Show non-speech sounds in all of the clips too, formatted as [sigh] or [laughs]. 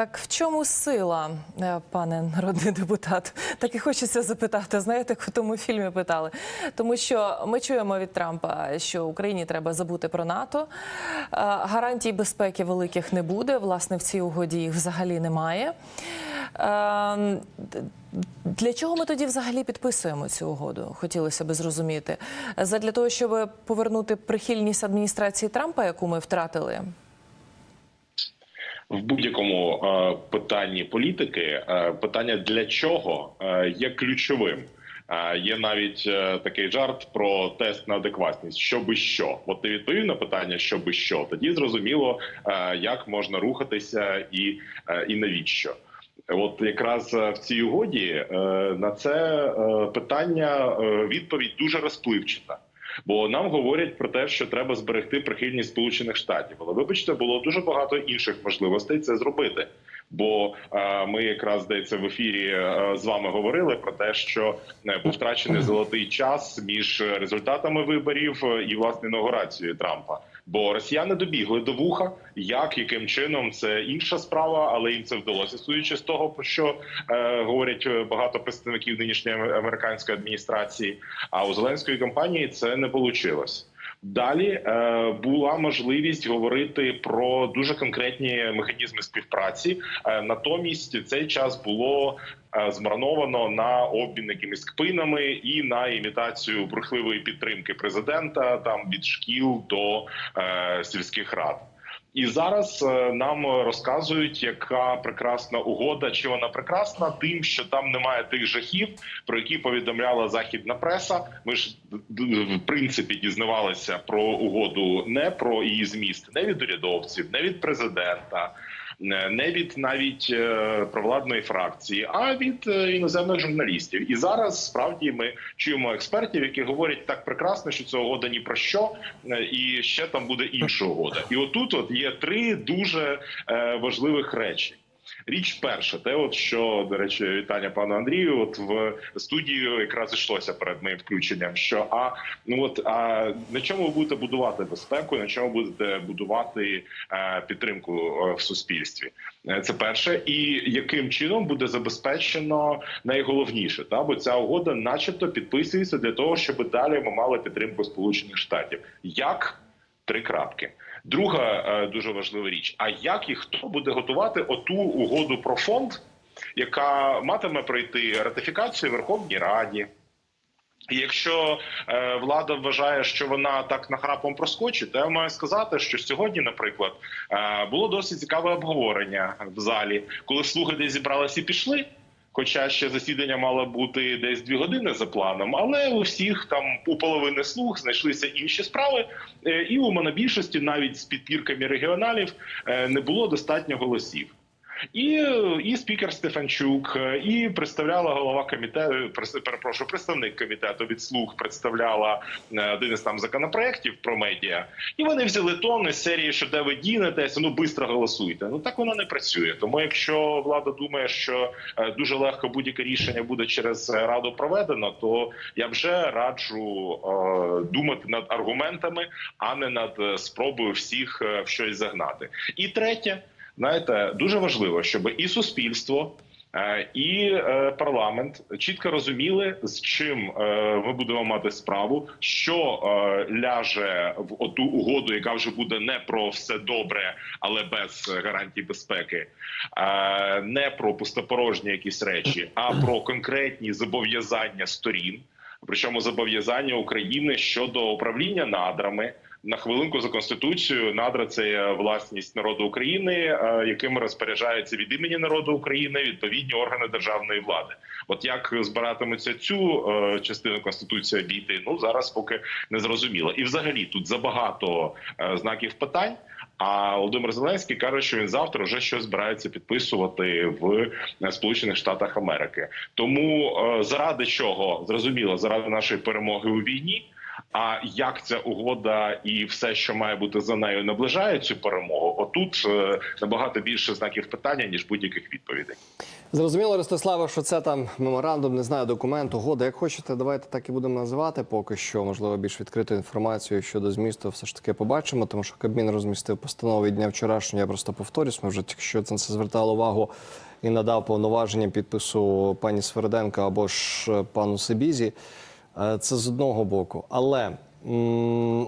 Так в чому сила, е, пане народний депутат? Так і хочеться запитати. Знаєте, як у тому фільмі питали? Тому що ми чуємо від Трампа, що Україні треба забути про НАТО. Е, Гарантій безпеки великих не буде. Власне, в цій угоді їх взагалі немає. Е, Для чого ми тоді взагалі підписуємо цю угоду? Хотілося би зрозуміти. Задля того, щоб повернути прихильність адміністрації Трампа, яку ми втратили. В будь-якому е, питанні політики е, питання для чого е, є ключовим. Є навіть такий жарт про тест на адекватність. Що би що, от ти відповів на питання, що би що, тоді зрозуміло, як можна рухатися і, і навіщо. От якраз в цій угоді на це питання відповідь дуже розпливчата. Бо нам говорять про те, що треба зберегти прихильність Сполучених Штатів. Але вибачте, було дуже багато інших можливостей це зробити. Бо е, ми якраз здається в ефірі е, з вами говорили про те, що е, був втрачений золотий час між результатами виборів і власне інаугурацією Трампа. Бо росіяни добігли до вуха, як яким чином це інша справа, але їм це вдалося. Судячи з того, про що е, говорять е, багато представників нинішньої американської адміністрації. А у зеленської кампанії це не вийшло. Далі е, була можливість говорити про дуже конкретні механізми співпраці. Е, натомість цей час було е, змарновано на обмін якимись кпинами і на імітацію брехливої підтримки президента там від шкіл до е, сільських рад. І зараз е, нам розказують, яка прекрасна угода. Чи вона прекрасна, тим, що там немає тих жахів, про які повідомляла західна преса. Ми ж в принципі дізнавалися про угоду не про її зміст, не від урядовців, не від президента. Не- Не від навіть е, провладної фракції, а від е, іноземних журналістів. І зараз справді ми чуємо експертів, які говорять так прекрасно, що це угода ні про що, е, і ще там буде інша угода. І отут от є три дуже е, важливих речі. Річ перша, те, от що до речі, вітання пану Андрію. От в студію якраз йшлося перед моїм включенням. Що а ну от а на чому ви будете будувати безпеку, на чому будете будувати е, підтримку е, в суспільстві? Е, Це перше, і яким чином буде забезпечено найголовніше, та бо ця угода, начебто, підписується для того, щоб далі ми мали підтримку Сполучених Штатів. Як три крапки. Друга е, дуже важлива річ: а як і хто буде готувати оту угоду про фонд, яка матиме пройти ратифікацію Верховній Раді? Якщо е, влада вважає, що вона так нахрапом проскочить, то я маю сказати, що сьогодні, наприклад, е, було досить цікаве обговорення в залі, коли слуги десь зібралися і пішли. Хоча ще засідання мало бути десь дві години за планом, але у всіх там у половини слуг знайшлися інші справи, е, і у монобільшості навіть з підпірками регіоналів е, не було достатньо голосів. І, і спікер Стефанчук, е, і представляла голова комітету, перепрошую, представник комітету від слуг представляла е, один із там законопроєктів про медіа. І вони взяли тон із серії, що де ви дінетеся, ну швидко голосуйте. Ну так воно не працює. Тому якщо влада думає, що е, дуже легко будь-яке рішення буде через раду проведено, то я вже раджу е, думати над аргументами, а не над спробою всіх в щось загнати. І третє. Знаєте, дуже важливо, щоб і суспільство, е, і е, парламент чітко розуміли, з чим е, ми будемо мати справу, що ляже в оту угоду, яка вже буде не про все добре, але без гарантій безпеки, не про пустопорожні якісь речі, а про конкретні зобов'язання сторін. Причому зобов'язання України щодо управління надрами. На хвилинку за конституцією надра це власність народу України, е, яким розпоряджаються від імені народу України відповідні органи державної влади. От як збиратимуться цю е, частину конституції обійти, ну зараз поки не зрозуміло. І взагалі тут забагато е, знаків питань. А Володимир Зеленський каже, що він завтра вже щось збирається підписувати в Сполучених Штатах Америки. Тому заради чого зрозуміло, заради нашої перемоги у війні. А як ця угода і все, що має бути за нею, наближає цю перемогу? Отут е, набагато більше знаків питання ніж будь-яких відповідей. Зрозуміло, Ростиславе, що це там меморандум, не знаю, документ, угода. Як хочете, давайте так і будемо називати. Поки що, можливо, більш відкриту інформацію щодо змісту все ж таки побачимо, тому що Кабмін розмістив постанову від дня вчорашнього. Я просто повторюсь, ми вже тільки що це звертали увагу і надав повноваження підпису пані Сверденко або ж пану Сибізі. Е, Це з одного боку. Але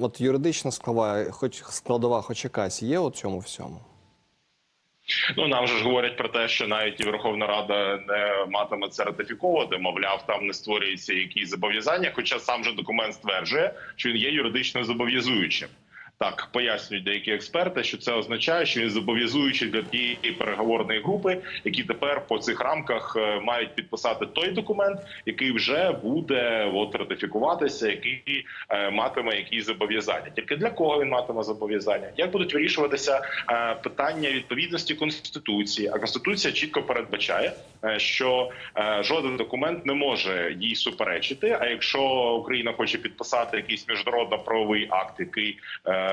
от юридична складова, хоч складова, хоч якась є у цьому всьому. Ну нам же ж говорять про те, що навіть і Верховна Рада не матиме це ратифіковувати. Мовляв, там не створюються якісь зобов'язання. Хоча сам же документ стверджує, що він є юридично зобов'язуючим. Так пояснюють деякі експерти, що це означає, що він зобов'язуючий для тієї переговорної групи, які тепер по цих рамках е, мають підписати той документ, який вже буде от ратифікуватися, який е, матиме якісь зобов'язання. Тільки для кого він матиме зобов'язання? Як будуть вирішуватися е, питання відповідності конституції? А конституція чітко передбачає, е, що е, жоден документ не може їй суперечити. А якщо Україна хоче підписати якийсь міжнародно-правовий акт, який е,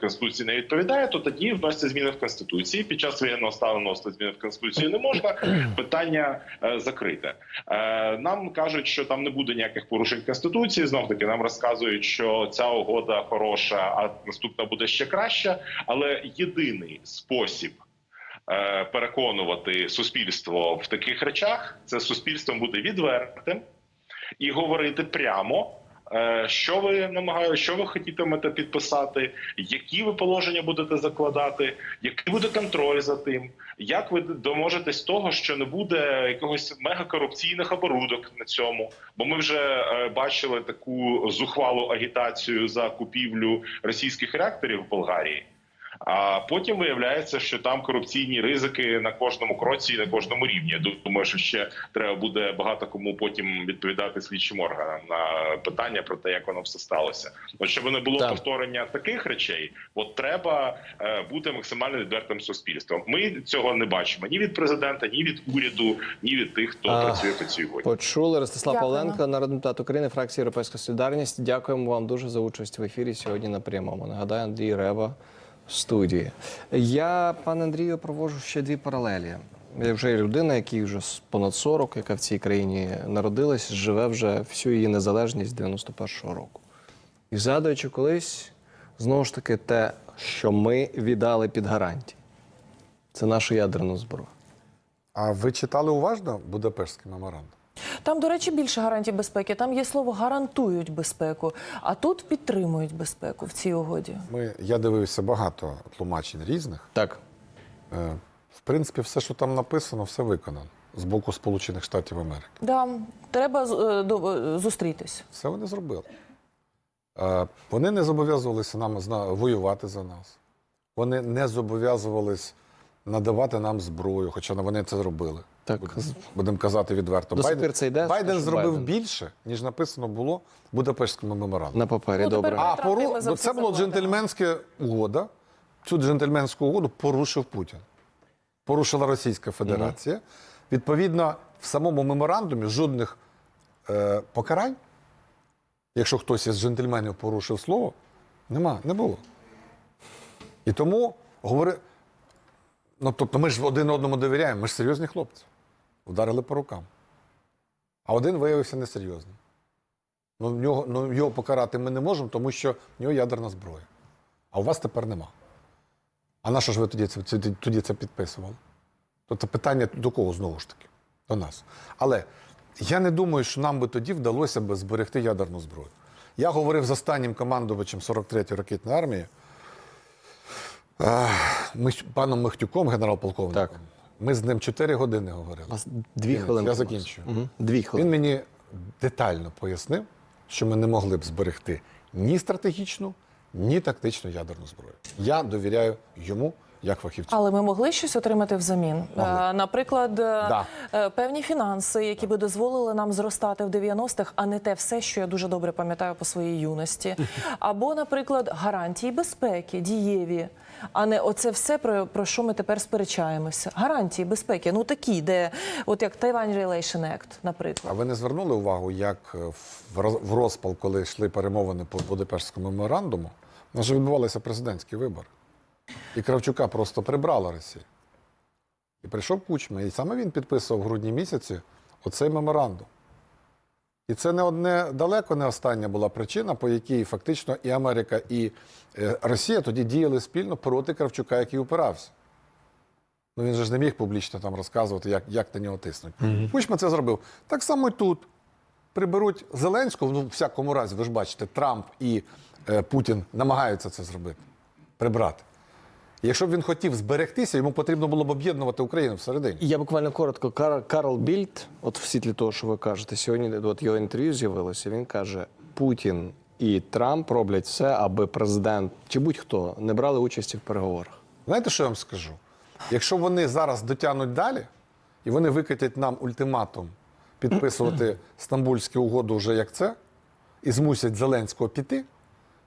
конституції не відповідає, то тоді вносяться зміни в конституції. Під час воєнного стану вносити зміни в конституцію не можна. [clears throat] Питання е, закрите. Е, нам кажуть, що там не буде ніяких порушень конституції. Знов таки нам розказують, що ця угода хороша, а наступна буде ще краща. Але єдиний спосіб. е, Переконувати суспільство в таких речах це суспільством буде відвертим і говорити прямо, що ви намагаєте, що ви хотітимете підписати, які ви положення будете закладати, який буде контроль за тим, як ви доможетесь того, що не буде якогось мегакорупційних оборудок на цьому. Бо ми вже е, бачили таку зухвалу агітацію за купівлю російських реакторів в Болгарії. А потім виявляється, що там корупційні ризики на кожному кроці і на кожному рівні. Я думаю, що ще треба буде багато кому потім відповідати слідчим органам на питання про те, як воно все сталося. От щоб не було Так. повторення таких речей, от треба е, бути максимально відвертим суспільством. Ми цього не бачимо ні від президента, ні від уряду, ні від тих, хто А, працює по цій угоді. Почули Ростислав. Павленко, народний депутат України, фракція Європейська Солідарність. Дякуємо вам дуже за участь в ефірі сьогодні на прямому. Нагадаю, Андрій Рева студії. Я, пане Андрію, проводжу ще дві паралелі. Я вже людина, якій вже понад 40, яка в цій країні народилась, живе вже всю її незалежність 91-го року. І згадуючи колись, знову ж таки, те, що ми віддали під гарантії. Це нашу ядерну зброю. А ви читали уважно Будапештський меморандум? Там, до речі, більше гарантій безпеки. Там є слово гарантують безпеку, а тут підтримують безпеку в цій угоді. Ми, я дивився багато тлумачень різних. Так. Е, В принципі, все, що там написано, все виконано з боку Сполучених Штатів Америки. Да, треба е, до- е, зустрітись. Все вони зробили. Е, Вони не зобов'язувалися нам зна- воювати за нас. Вони не зобов'язувались надавати нам зброю, хоча вони це зробили. Так. Будемо- Будемо казати відверто. До пір це йде, Байден зробив Байден. більше, ніж написано було в Будапештському меморандумі. На папері, Ну, добре. А пору... ну, це було джентльменська угода. Цю джентльменську угоду порушив Путін. Порушила Російська Федерація. Відповідно, в самому меморандумі жодних е, покарань, якщо хтось із джентльменів порушив слово, нема, не було. І тому говори. Ну, тобто, ми ж один одному довіряємо, ми ж серйозні хлопці. Вдарили по рукам. А один виявився несерйозним. Ну, нього, ну, його покарати ми не можемо, тому що в нього ядерна зброя. А у вас тепер нема. А на що ж ви тоді це, тоді це підписували? Тобто питання до кого знову ж таки? До нас. Але я не думаю, що нам би тоді вдалося б зберегти ядерну зброю. Я говорив з останнім командувачем 43-ї ракетної армії, ех, з паном Михтюком, генерал-полковником. Так. Ми з ним 4 години говорили. У вас дві хвилини. я закінчу. Угу. Дві хвилини. Він мені детально пояснив, що ми не могли б зберегти ні стратегічну, ні тактичну ядерну зброю. Я довіряю йому як фахівці. Але ми могли щось отримати взамін. Могли. Е, Наприклад, е, Да. е, певні фінанси, які би дозволили нам зростати в 90-х, а не те все, що я дуже добре пам'ятаю по своїй юності. [laughs] Або, наприклад, гарантії безпеки, дієві. А не оце все про, про що ми тепер сперечаємося. Гарантії безпеки, ну такі, де от як Taiwan Relation Act, А ви не звернули увагу, як в роз- в розпал, коли йшли перемовини по Будапештському меморандуму, у нас же відбувалися президентські вибори. І Кравчука просто прибрала Росія. І прийшов Кучма, і саме він підписував в грудні місяці оцей меморандум. І це не одне далеко не остання була причина, по якій фактично і Америка, і е, Росія тоді діяли спільно проти Кравчука, який упирався. Ну він же ж не міг публічно там розказувати, як, як на нього тиснуть. Кучма це зробив. Так само і тут. Приберуть Зеленського, ну, в всякому разі, ви ж бачите, Трамп і е, Путін намагаються це зробити, прибрати. Якщо б він хотів зберегтися, йому потрібно було б об'єднувати Україну всередині. Я буквально коротко. Кар- Карл Більд, от в світлі того, що ви кажете, сьогодні от його інтерв'ю з'явилося. Він каже: Путін і Трамп роблять все, аби президент чи будь-хто не брали участі в переговорах. Знаєте, що я вам скажу? Якщо вони зараз дотягнуть далі, і вони викатять нам ультиматум підписувати [clears throat] Стамбульську угоду вже як це, і змусять Зеленського піти,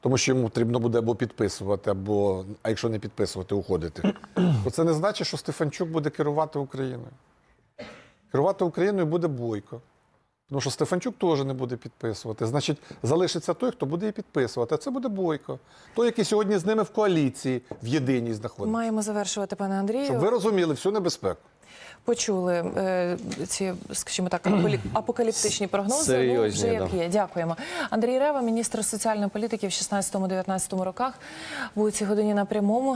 тому що йому потрібно буде або підписувати, або, а якщо не підписувати, уходити, то це не значить, що Стефанчук буде керувати Україною. Керувати Україною буде Бойко. Тому що Стефанчук теж не буде підписувати. Значить, залишиться той, хто буде її підписувати. А це буде Бойко. Той, який сьогодні з ними в коаліції, в єдиній знаходиться. Маємо завершувати, пане Андрію. Щоб ви розуміли всю небезпеку. Почули е, ці, скажімо так, [clears throat] апокаліптичні прогнози. Серйозні, ну, вже як да. є. Дякуємо. Андрій Рева, міністр соціальної політики в 16-19 роках, був цій годині на прямому.